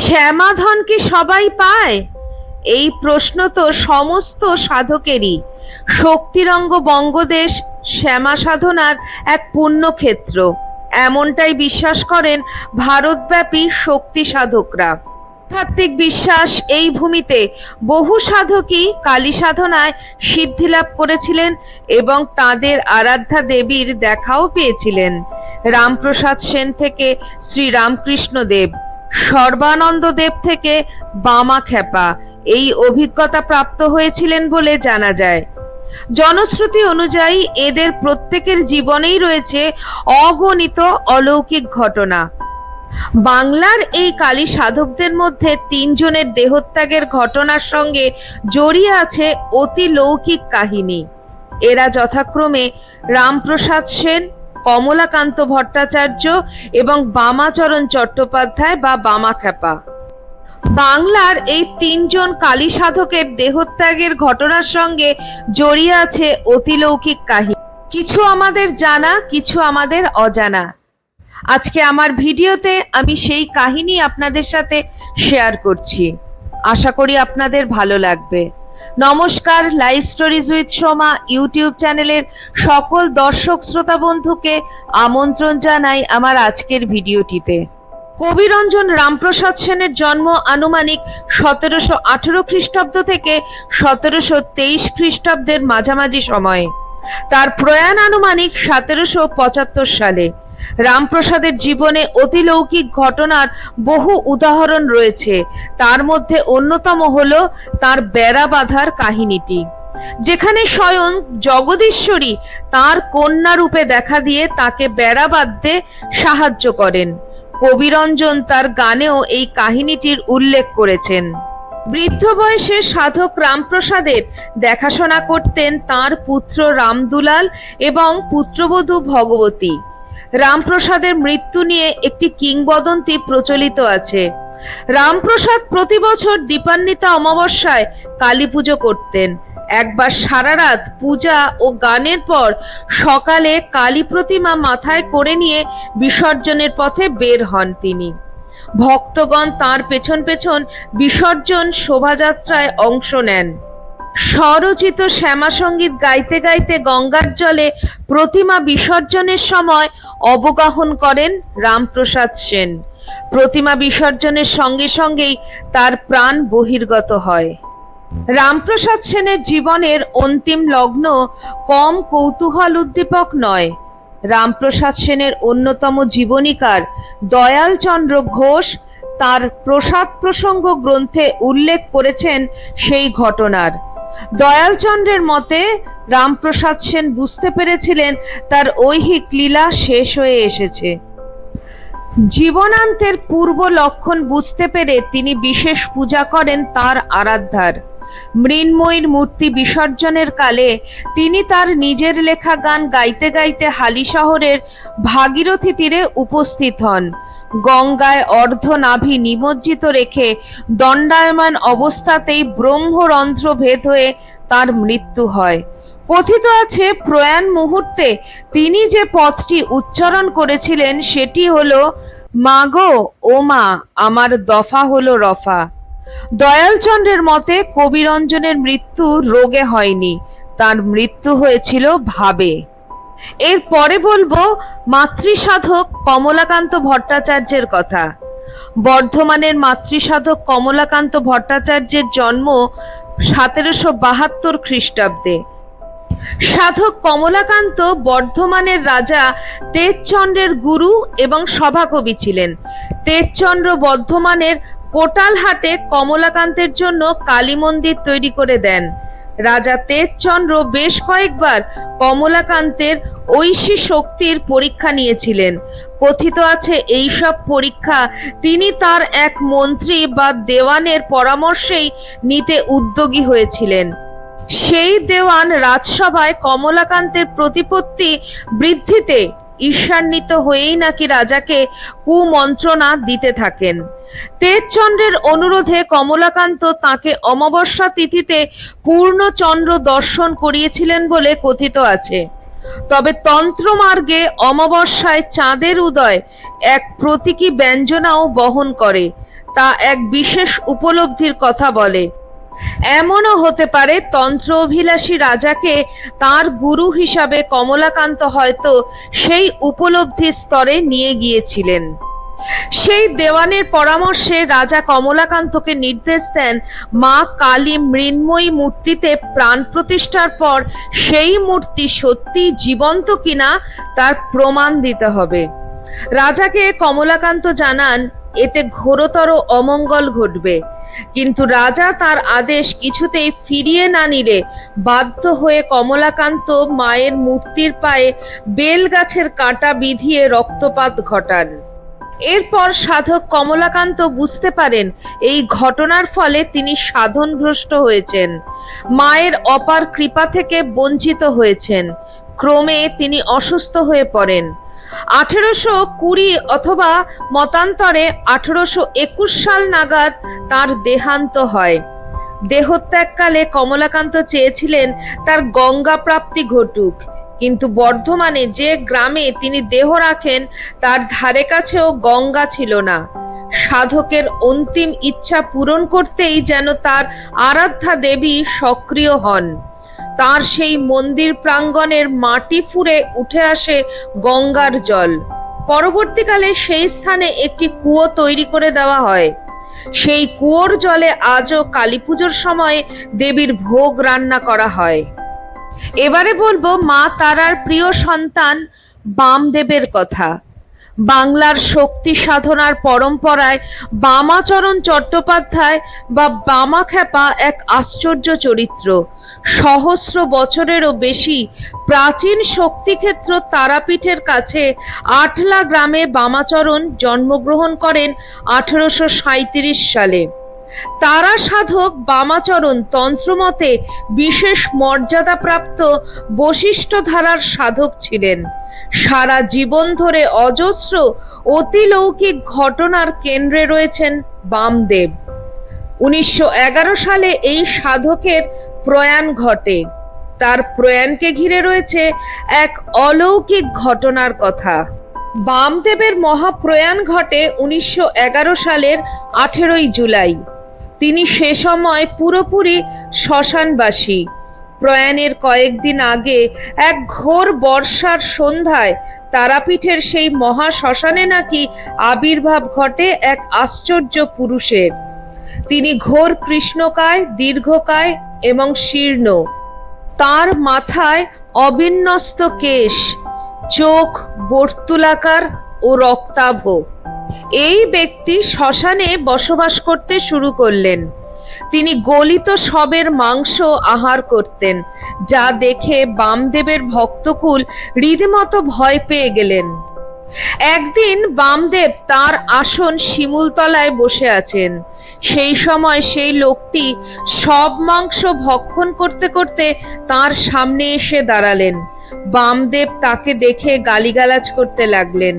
শ্যামাধন কি সবাই পায়? এই প্রশ্ন তো সমস্ত সাধকেরই। শক্তিরঙ্গ বঙ্গদেশ শ্যামা সাধনার এক পুণ্যক্ষেত্র। এমনটাই বিশ্বাস করেন ভারতব্যাপী শক্তি সাধকরা। আধ্যাত্মিক বিশ্বাস এই ভূমিতে বহু সাধকই কালী সাধনায় সিদ্ধি লাভ করেছিলেন এবং তাদের আরাধ্যা দেবীর দেখাও পেয়েছিলেন। রামপ্রসাদ সেন থেকে শ্রী রামকৃষ্ণ দেব সর্বানন্দ দেব থেকে বামা খেপা এই অভিজ্ঞতা প্রাপ্ত হয়েছিলেন বলে জানা যায়। জনশ্রুতি অনুযায়ী এদের প্রত্যেকের জীবনেই রয়েছে অগণিত অলৌকিক ঘটনা। বাংলার এই কালী সাধকদের মধ্যে তিনজনের দেহত্যাগের ঘটনার সঙ্গে জড়িয়ে আছে অতি লৌকিক কাহিনী। এরা যথাক্রমে রামপ্রসাদ সেন কমলাকান্ত ভট্টাচার্য এবং বামাচরণ চট্টোপাধ্যায় বা বামাখ্যাপা। বাংলার এই তিনজন কালী সাধকের দেহত্যাগের ঘটনার সঙ্গে জড়িয়ে আছে অতিলৌকিক কাহিনী। কিছু আমাদের জানা, কিছু আমাদের অজানা। আজকে আমার ভিডিওতে আমি সেই কাহিনী আপনাদের সাথে শেয়ার করছি। আশা করি আপনাদের ভালো লাগবে। নমস্কার live stories with Soma YouTube চ্যানেলের সকল দর্শক শ্রোতা বন্ধুকে আমন্ত্রণ জানাই আমার আজকের ভিডিওটিতে। কবিরঞ্জন রামপ্রসাদ সেনের জন্ম আনুমানিক সতেরোশো আঠেরো খ্রিস্টাব্দ থেকে সতেরোশো তেইশ খ্রিস্টাব্দের মাঝামাঝি সময়ে। তার প্রয়াণ আনুমানিক সতেরোশো পঁচাত্তর সালে। রামপ্রসাদের জীবনে অতিলৌকিক ঘটনার বহু উদাহরণ রয়েছে। তার মধ্যে অন্যতম হল তার বেড়া বাঁধার কাহিনীটি। যেখানে স্বয়ং জগদীশ্বরী তার কন্যা রূপে দেখা দিয়ে তাকে বেড়া বাঁধতে সাহায্য করেন। কবিরঞ্জন তার গানেও এই কাহিনীটির উল্লেখ করেছেন। বৃদ্ধ বয়সে সাধক রামপ্রসাদের দেখাশোনা করতেন তার পুত্র রামদুলাল এবং পুত্রবধূ ভগবতী। রামপ্রসাদের মৃত্যু নিয়ে একটি কিংবদন্তি প্রচলিত আছে। রামপ্রসাদ প্রতি বছর দীপান্বিতা অমাবস্যায় কালী পুজো করতেন। একবার সারা রাত পূজা ও গানের পর সকালে কালী প্রতিমা মাথায় করে নিয়ে বিসর্জনের পথে বের হন তিনি। ভক্তগণ তার পেছন পেছন বিসর্জন শোভাযাত্রায় অংশ নেন। স্বরচিত শ্যামা সংগীত গাইতে গাইতে গঙ্গার জলে প্রতিমা বিসর্জনের সময় অবগাহন করেন রামপ্রসাদ সেন। প্রতিমা বিসর্জনের সঙ্গে সঙ্গেই তার প্রাণ বহির্গত হয়। রামপ্রসাদ সেনের জীবনের অন্তিম লগ্ন কম কৌতূহল উদ্দীপক নয়। রামপ্রসাদ সেনের অন্যতম জীবনীকার দয়ালচন্দ্র ঘোষ তার প্রসাদ প্রসঙ্গ গ্রন্থে উল্লেখ করেছেন সেই ঘটনার। দয়ালচন্দ্রের মতে রামপ্রসাদ সেন বুঝতে পেরেছিলেন তার ঐহিক লীলা শেষ হয়ে এসেছে। জীবনান্তের পূর্ব লক্ষণ বুঝতে পেরে তিনি বিশেষ পূজা করেন তার আরাধ্যার। মৃন্ময়ীর মূর্তি বিসর্জনের কালে তিনি তার নিজের লেখা গান গাইতে গাইতে হালি শহরের ভাগীরথী তীরে উপস্থিত হন। গঙ্গায় অর্ধ নাভি নিমজ্জিত রেখে দণ্ডায়মান অবস্থাতেই ব্রহ্মরন্ধ্র ভেদ হয়ে তার মৃত্যু হয়। কথিত আছে, প্রয়াণ মুহূর্তে তিনি যে পথটি উচ্চারণ করেছিলেন সেটি হলো, মাগো, ও মা, আমার দফা হলো রফা। দয়ালচন্দ্রের মতে কবিরঞ্জনের মৃত্যু রোগে হয়নি, তার মৃত্যু হয়েছিল ভাবে। এর পরে বলব, মাতৃসাধক কমলাকান্ত ভট্টাচার্যের কথা। বর্ধমানের মাতৃসাধক কমলাকান্ত ভট্টাচার্যের জন্ম সতেরোশো বাহাত্তর খ্রিস্টাব্দে। সাধক কমলাকান্ত বর্ধমানের রাজা তেজচন্দ্রের গুরু এবং সভাকবি ছিলেন। তেজচন্দ্র বর্ধমানের কোটালহাটে কমলাকান্তের জন্য কালী মন্দির তৈরি করে দেন। রাজা তেজচন্দ্র বেশ কয়েকবার কমলাকান্তের ঐশী শক্তির পরীক্ষা নিয়েছিলেন। কথিত আছে এইসব পরীক্ষা তিনি তার এক মন্ত্রী বা দেওয়ানের পরামর্শেই নিতে উদ্যোগী হয়েছিলেন। সেই দেওয়ান রাজসভায় কমলাকান্তের প্রতিপত্তি বৃদ্ধিতে ঈর্ষান্বিত হয়েই নাকি রাজাকে কুমন্ত্রণা দিতে থাকেন। তেজচন্দ্রের অনুরোধে কমলাকান্ত তাকে অমাবস্যা তিথিতে পূর্ণচন্দ্র দর্শন করিয়েছিলেন বলে কথিত আছে। তবে তন্ত্রমার্গে অমাবস্যায় চাঁদের উদয় এক প্রতীকী ব্যঞ্জনাও বহন করে, তা এক বিশেষ উপলব্ধির কথা বলে। এমনও হতে পারে তন্ত্র অভিলাষী রাজাকে তার গুরু হিসাবে কমলাকান্ত হয়তো সেই উপলব্ধি স্তরে নিয়ে গিয়েছিলেন। সেই দেওয়ানের পরামর্শে রাজা কমলাকান্তকে নির্দেশ দেন, মা কালী মৃন্ময়ী মূর্তিতে প্রাণ প্রতিষ্ঠার পর সেই মূর্তি সত্যি জীবন্ত কিনা তার প্রমাণ দিতে হবে। রাজাকে কমলাকান্ত জানান এতে ঘোরতর অমঙ্গল ঘটবে। কিন্তু রাজা তার আদেশ কিছুতেই ফিরিয়ে না নিলে বাধ্য হয়ে কমলাকান্ত মায়ের মূর্তির পায়ে বেল গাছের কাঁটা বিধিয়ে রক্তপাত ঘটান। এরপর সাধক কমলাকান্ত বুঝতে পারেন এই ঘটনার ফলে তিনি সাধনভ্রষ্ট হয়েছেন। মায়ের অপার কৃপা থেকে বঞ্চিত হয়েছেন। ক্রমে তিনি অসুস্থ হয়ে পড়েন। আঠেরোশো কুড়ি অথবা মতান্তরে আঠেরোশো একুশ সাল নাগাদ তার দেহান্ত হয়। দেহত্যাগকালে কমলাকান্ত চেয়েছিলেন তার গঙ্গা প্রাপ্তি ঘটুক, কিন্তু বর্ধমানে যে গ্রামে তিনি দেহ রাখেন, তার ধারে কাছেও গঙ্গা ছিল না। সাধকের অন্তিম ইচ্ছা পূরণ করতেই যেন তার আরাধ্যা দেবী সক্রিয় হন। তার সেই মন্দির প্রাঙ্গণের মাটি ফুঁড়ে উঠে আসে গঙ্গার জল। পরবর্তীকালে সেই স্থানে একটি কুয়ো তৈরি করে দেওয়া হয়। সেই কুয়োর জলে আজও কালী পুজোর সময় দেবীর ভোগ রান্না করা হয়। এবারে বলব মা তারার প্রিয় সন্তান বামদেবের কথা। বাংলার শক্তি সাধনার পরম্পরায় বামাচরণ চট্টোপাধ্যায় বা বামাখ্যাপা এক আশ্চর্য চরিত্র। সহস্র বছরেরও বেশি প্রাচীন শক্তিক্ষেত্র তারাপীঠের কাছে আটলা গ্রামে বামাচরণ জন্মগ্রহণ করেন আঠেরোশো সাঁইত্রিশ সালে। তারা সাধক বামাচরণ তন্ত্রমতে বিশেষ মর্যাদাপ্রাপ্ত বশিষ্ঠ ধারার সাধক ছিলেন। সারা জীবন ধরে অজস্র অতিলৌকিক ঘটনার কেন্দ্রে রয়েছেন বামদেব। উনিশশো এগারো সালে এই সাধকের প্রয়াণ ঘটে। তার প্রয়াণকে ঘিরে রয়েছে এক অলৌকিক ঘটনার কথা। বামদেবের মহাপ্রয়াণ ঘটে উনিশশো এগারো সালের আঠেরোই জুলাই। তিনি সে সময় পুরোপুরি শ্মশানবাসী। প্রয়াণের কয়েকদিন আগে এক ঘোর বর্ষার সন্ধ্যায় তারাপীঠের সেই মহা শ্মশানে নাকি আবির্ভাব ঘটে এক আশ্চর্য পুরুষের। তিনি ঘোর কৃষ্ণকায়, দীর্ঘকায় এবং শীর্ণ। তার মাথায় অবিন্যস্ত কেশ, চোখ, বর্তুলাকার ও রক্তাভ। এই ব্যক্তি শ্মশানে বসবাস করতে শুরু করলেন। তিনি গলিত সবের মাংস আহার করতেন, যা দেখে বামদেবের ভক্তকুল রীতিমতো ভয় পেয়ে গেলেন। একদিন বামদেব তার আসন শিমুলতলায় বসে আছেন। সেই সময় সেই লোকটি সব মাংস ভক্ষণ করতে করতে তার সামনে এসে দাঁড়ালেন। বামদেব তাকে দেখে গালিগালাজ করতে লাগলেন।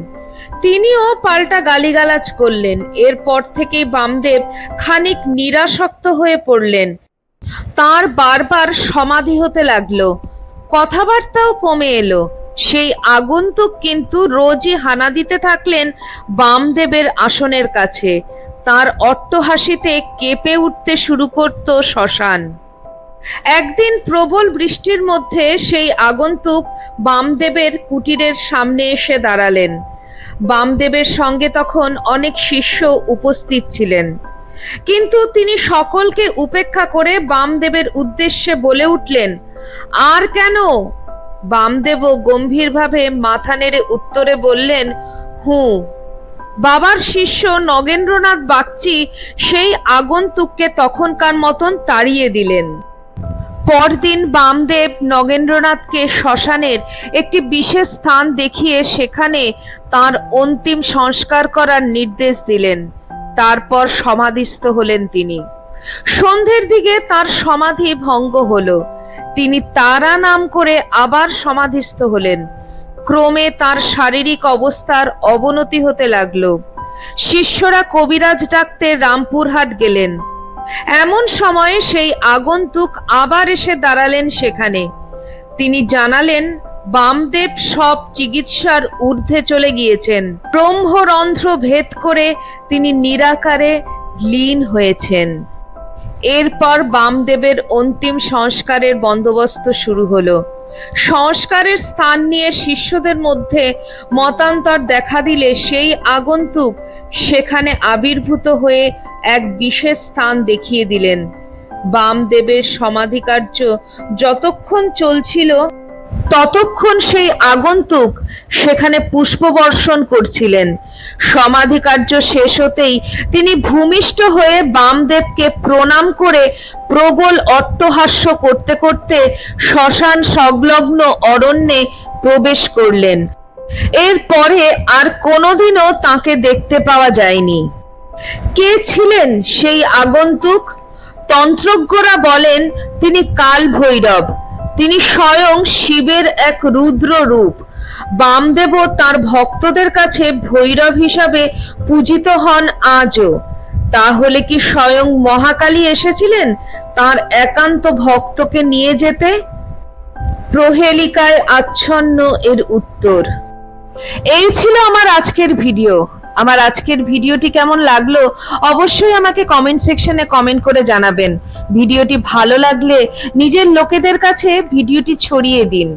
তিনিও পাল্টা গালিগালাজ করলেন। এরপর থেকেই বামদেব খানিক নিরাসক্ত হয়ে পড়লেন। তার বারবার সমাধি হতে লাগল। কথাবার্তাও কমে এলো। সেই আগন্তুক কিন্তু রোজই হানা দিতে থাকলেন বামদেবের আসনের কাছে। তার অট্টহাসিতে কেঁপে উঠতে শুরু করত শ্মশান। একদিন প্রবল বৃষ্টির মধ্যে সেই আগন্তুক বামদেবের কুটিরের সামনে এসে দাঁড়ালেন। বামদেবের সঙ্গে তখন অনেক শিষ্য উপস্থিত ছিলেন। কিন্তু তিনি সকলকে উপেক্ষা করে বামদেবের উদ্দেশ্যে বলে উঠলেন, আর কেন? বামদেবও গম্ভীরভাবে মাথা নেড়ে উত্তরে বললেন, হুঁ, বাবার শিষ্য নগেন্দ্রনাথ বাগচি সেই আগন্তুককে তখনকার মতন তাড়িয়ে দিলেন। পরদিন বামদেব নগেন্দ্রনাথকে শ্মশানের একটি বিশেষ স্থান দেখিয়ে সেখানে তার অন্তিম সংস্কার করার নির্দেশ দিলেন। তারপর সমাধিস্থ হলেন তিনি। সন্ধ্যের দিকে তার সমাধি ভঙ্গ হল। তিনি তারা নাম করে আবার সমাধিস্থ হলেন। ক্রমে তার শারীরিক অবস্থার অবনতি হতে লাগল। শিষ্যরা কবিরাজ ডাকতে রামপুরহাট গেলেন। এমন সময়ে সেই আগন্তুক আবার এসে দাঁড়ালেন সেখানে। তিনি জানালেন, বামদেব সব চিকিৎসার ঊর্ধ্বে চলে গিয়েছেন। ব্রহ্মরন্ধ্র ভেদ করে তিনি নিরাকারে লীন হয়েছেন। এরপর বামদেবের অন্তিম সংস্কারের বন্দোবস্ত শুরু হলো। সংস্কারের স্থান নিয়ে শিষ্যদের মধ্যে মতান্তর দেখা দিলে সেই আগন্তুক সেখানে আবির্ভূত হয়ে এক বিশেষ স্থান দেখিয়ে দিলেন। বামদেবের সমাধিকার্য যতক্ষণ চলছিল ততক্ষণ সেই আগন্তুক সেখানে পুষ্পবর্ষণ করছিলেন। সমাধি কার্য শেষ হতেই তিনি ভূমিষ্ঠ হয়ে বামদেবকে প্রণাম করে প্রবল অট্টহাস্য করতে করতে শ্মশান সংলগ্ন অরণ্যে প্রবেশ করলেন। এরপরে আর কোনোদিনও তাকে দেখতে পাওয়া যায়নি। কে ছিলেন সেই আগন্তুক? তন্ত্রজ্ঞরা বলেন, তিনি কাল ভৈরব তিনি স্বয়ং শিবের এক রুদ্র রূপ। বামদেবও তার ভক্তদের কাছে ভৈরব হিসাবে পূজিত হন আজও। তাহলে কি স্বয়ং মহাকালী এসেছিলেন তার একান্ত ভক্তকে নিয়ে যেতে? প্রহেলিকায় আচ্ছন্ন এর উত্তর। এই ছিল আমার আজকের ভিডিও। আমার আজকের ভিডিওটি কেমন লাগল অবশ্যই আমাকে কমেন্ট সেকশনে কমেন্ট করে জানাবেন। ভিডিওটি ভালো লাগলে নিজের লোকেদের কাছে ভিডিওটি ছড়িয়ে দিন।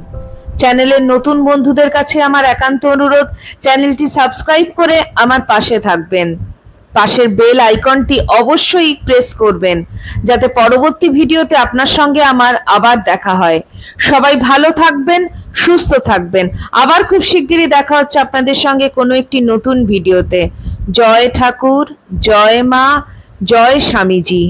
চ্যানেলের নতুন বন্ধুদের কাছে আমার একান্ত অনুরোধ চ্যানেলটি সাবস্ক্রাইব করে আমার পাশে থাকবেন। পাশের বেল আইকনটি অবশ্যই প্রেস করবেন, যাতে পরবর্তী ভিডিওতে আপনার সঙ্গে আমার আবার দেখা হয়। সবাই ভালো থাকবেন, সুস্থ থাকবেন। আবার খুব শিগগিরই দেখা হচ্ছে আপনাদের সঙ্গে কোনো একটি নতুন ভিডিওতে। জয় ঠাকুর, জয় মা, জয় স্বামীজি।